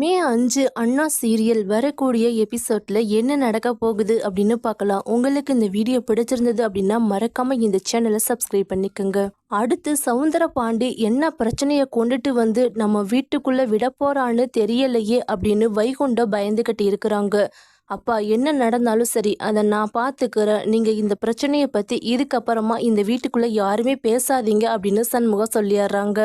மே அஞ்சு அண்ணா சீரியல் வரக்கூடிய எபிசோட்ல என்ன நடக்க போகுது அப்படின்னு பார்க்கலாம். உங்களுக்கு இந்த வீடியோ பிடிச்சிருந்தது அப்படின்னா மறக்காம இந்த சேனலை சப்ஸ்கிரைப் பண்ணிக்கோங்க. அடுத்து சவுந்தர பாண்டி என்ன பிரச்சனையை கொண்டுட்டு வந்து நம்ம வீட்டுக்குள்ள விட போறான்னு தெரியலையே அப்படின்னு வைகுண்டம் பயந்துகிட்டு இருக்கிறாங்க. அப்பா என்ன நடந்தாலும் சரி அதை நான் பார்த்துக்கிறேன் நீங்கள் இந்த பிரச்சனையை பற்றி இதுக்கப்புறமா இந்த வீட்டுக்குள்ளே யாருமே பேசாதீங்க அப்படின்னு சண்முகம் சொல்லிடுறாங்க.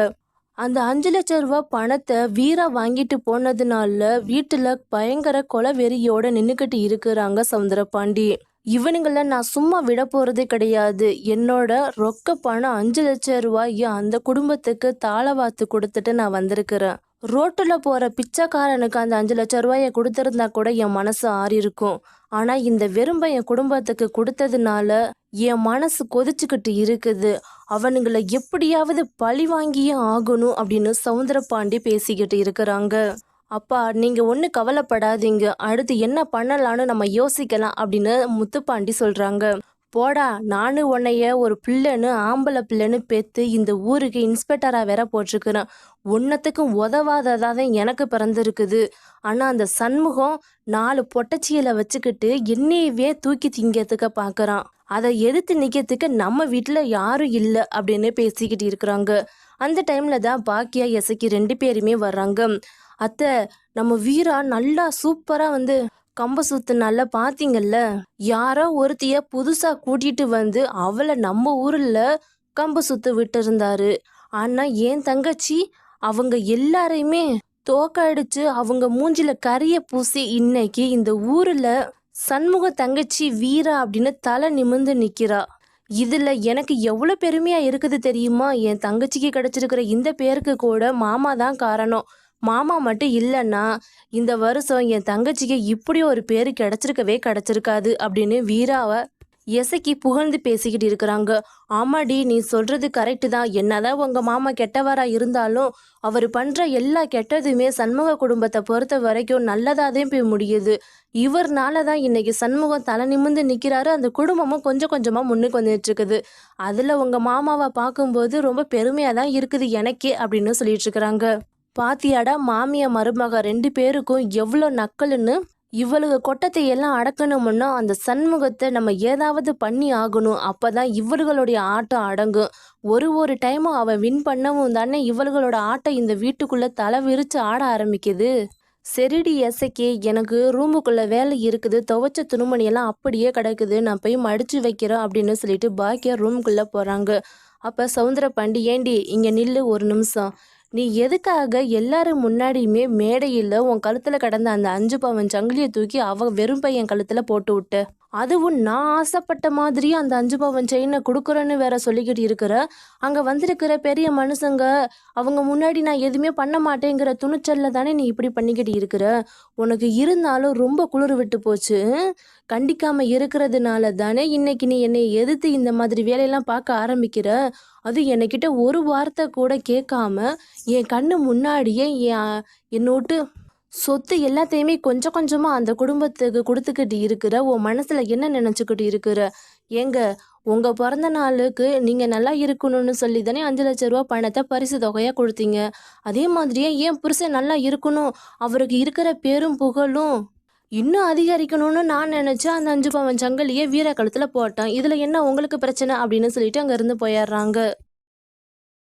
அந்த அஞ்சு லட்ச ரூபா பணத்தை வீரா வாங்கிட்டு போனதுனால வீட்டுல பயங்கர கொலவெறியோட நின்றுக்கிட்டு நின்னுக்கிட்டு இருக்கிறாங்க சவுந்தரபாண்டி. இவனுங்கள நான் சும்மா விட போறது கிடையாது. என்னோட ரொக்க பணம் அஞ்சு லட்சம் ரூபாய் அந்த குடும்பத்துக்கு தாளவாத்து கொடுத்துட்டு நான் வந்திருக்கிறேன். ரோட்டுல போற பிச்சைக்காரனுக்கு அந்த அஞ்சு லட்சம் ரூபாயை கொடுத்திருந்தா கூட என் மனசு ஆறி இருக்கும் ஆனா இந்த வெறும்பை என் குடும்பத்துக்கு கொடுத்ததுனால என் மனசு கொதிச்சுக்கிட்டு இருக்குது. அவனுங்களை எப்படியாவது பழி வாங்கியே ஆகணும் அப்படின்னு சவுந்தரபாண்டி பேசிக்கிட்டு இருக்கிறாங்க. அப்பா நீங்க ஒன்றும் கவலைப்படாதீங்க. அடுத்து என்ன பண்ணலான்னு நம்ம யோசிக்கலாம் அப்படின்னு முத்துப்பாண்டி சொல்றாங்க. போடா நானு உன்னைய ஒரு பிள்ளைன்னு ஆம்பளை பிள்ளைன்னு பேத்து இந்த ஊருக்கு இன்ஸ்பெக்டராக வேற போட்டிருக்கிறேன். ஒன்றத்துக்கும் உதவாததாக தான் எனக்கு பிறந்திருக்குது. ஆனால் அந்த சண்முகம் நாலு பொட்டச்சியலை வச்சுக்கிட்டு என்னையவே தூக்கி திங்கிறதுக்க பார்க்குறான் அதை எதிர்த்து நிற்கிறதுக்கு நம்ம வீட்டில் யாரும் இல்லை அப்படின்னு பேசிக்கிட்டு இருக்கிறாங்க. அந்த டைமில் தான் பாக்கியா எசக்கி ரெண்டு பேருமே வர்றாங்க. அத்தை நம்ம வீரா நல்லா சூப்பராக வந்து கம்ப சுத்து நல்லா பாத்தீங்கல்ல? யாரோ ஒருத்திய புதுசா கூட்டிட்டு வந்து அவளை நம்ம ஊர்ல கம்ப சுத்து விட்டு இருந்தாரு ஆனா என் தங்கச்சி? அவங்க எல்லாரையுமே தோக்கடிச்சு அவங்க மூஞ்சில கரிய பூசி இன்னைக்கு இந்த ஊர்ல சண்முக தங்கச்சி வீரா அப்படின்னு தலை நிமிர்ந்து நிக்கிறா. இதுல எனக்கு எவ்வளவு பெருமையா இருக்குது தெரியுமா? என் தங்கச்சிக்கு கிடைச்சிருக்கிற இந்த பேருக்கு கூட மாமா தான் காரணம். மாமா மட்டும் இல்லைன்னா இந்த வருஷம் என் தங்கச்சிக்கு இப்படி ஒரு பேர் கிடச்சிருக்கவே கிடச்சிருக்காது அப்படின்னு வீராவை எசக்கி புகழ்ந்து பேசிக்கிட்டு இருக்கிறாங்க. ஆமாடி நீ சொல்கிறது கரெக்டு தான். என்னதான் உங்கள் மாமா கெட்டவராக இருந்தாலும் அவர் பண்ணுற எல்லா கெட்டதுமே சண்முக குடும்பத்தை பொறுத்த வரைக்கும் நல்லதாக தான் போய் முடியுது. இவர்னால தான் இன்னைக்கு சண்முகம் தலை நிமிர்ந்து நிற்கிறாரு அந்த குடும்பமும் கொஞ்சம் கொஞ்சமாக முன்னுக்கு வந்துட்டு இருக்குது. அதில் உங்கள் மாமாவை பார்க்கும்போது ரொம்ப பெருமையாக தான் இருக்குது எனக்கே அப்படின்னு சொல்லிட்டு இருக்கிறாங்க. பாத்தியாடா மாமிய மருமக ரெண்டு பேருக்கும் எவ்வளோ நக்கலுன்னு இவளுக்கு கொட்டத்தை எல்லாம் அடக்கணும்னா அந்த சண்முகத்தை நம்ம ஏதாவது பண்ணி ஆகணும். அப்பதான் இவர்களுடைய ஆட்டம் அடங்கும். ஒரு ஒரு டைமும் அவன் வின் பண்ணவும் தானே இவர்களோட ஆட்டம் இந்த வீட்டுக்குள்ள தலை விரிச்சு ஆட ஆரம்பிக்குது. சரிடி எசைக்கு எனக்கு ரூமுக்குள்ள வேலை இருக்குது. துவைச்ச துணிமணியெல்லாம் அப்படியே கிடக்குது. நான் போய் மடிச்சு வைக்கிறேன் அப்படின்னு சொல்லிட்டு பாக்கியா ரூமுக்குள்ள போறாங்க. அப்ப சவுந்தர பாண்டி ஏண்டி இங்க நில்லு ஒரு நிமிஷம். நீ எதுக்காக எல்லாரும் முன்னாடியுமே மேடையில் உன் கழுத்தில் கடந்த அந்த அஞ்சு பவன் சங்கிலியை தூக்கி அவ வெறும் பையன் கழுத்தில் போட்டு விட்டு? அதுவும் நான் ஆசைப்பட்ட மாதிரி அந்த அஞ்சு பவன் செயினை கொடுக்குறேன்னு வேற சொல்லிக்கிட்டு இருக்கிற? அங்கே வந்திருக்கிற பெரிய மனுஷங்க அவங்க முன்னாடி நான் எதுவுமே பண்ண மாட்டேங்கிற துணிச்சல்ல தானே நீ இப்படி பண்ணிக்கிட்டு இருக்கிற? உனக்கு இருந்தாலும் ரொம்ப குளிர் விட்டு போச்சு கண்டிக்காம இருக்கிறதுனால தானே இன்னைக்கு நீ என்னை எதிர்த்து இந்த மாதிரி வேலையெல்லாம் பார்க்க ஆரம்பிக்கிற? அது என்கிட்ட ஒரு வார்த்தை கூட கேட்காம என் கண்ணு முன்னாடியே என் என்னோட்டு சொத்து எல்லாத்தையுமே கொஞ்சம் கொஞ்சமாக அந்த குடும்பத்துக்கு கொடுத்துக்கிட்டு இருக்கிற உன் மனசில் என்ன நினச்சிக்கிட்டு இருக்கிற? ஏங்க உங்கள் பிறந்த நாளுக்கு நீங்கள் நல்லா இருக்கணும்னு சொல்லி தானே அஞ்சு லட்ச ரூபா பணத்தை பரிசு தொகையாக கொடுத்தீங்க. அதே மாதிரியே ஏன் புருஷன் நல்லா இருக்கணும். அவருக்கு இருக்கிற பேரும் புகழும். இன்னும் அதிகரிக்கணும்னு நான் நினச்சி அந்த அஞ்சு பவன் சங்கிலியை வீர கழுத்தில் போட்டேன். இதில் என்ன உங்களுக்கு பிரச்சனை அப்படின்னு சொல்லிட்டு அங்கேருந்து போயிடுறாங்க.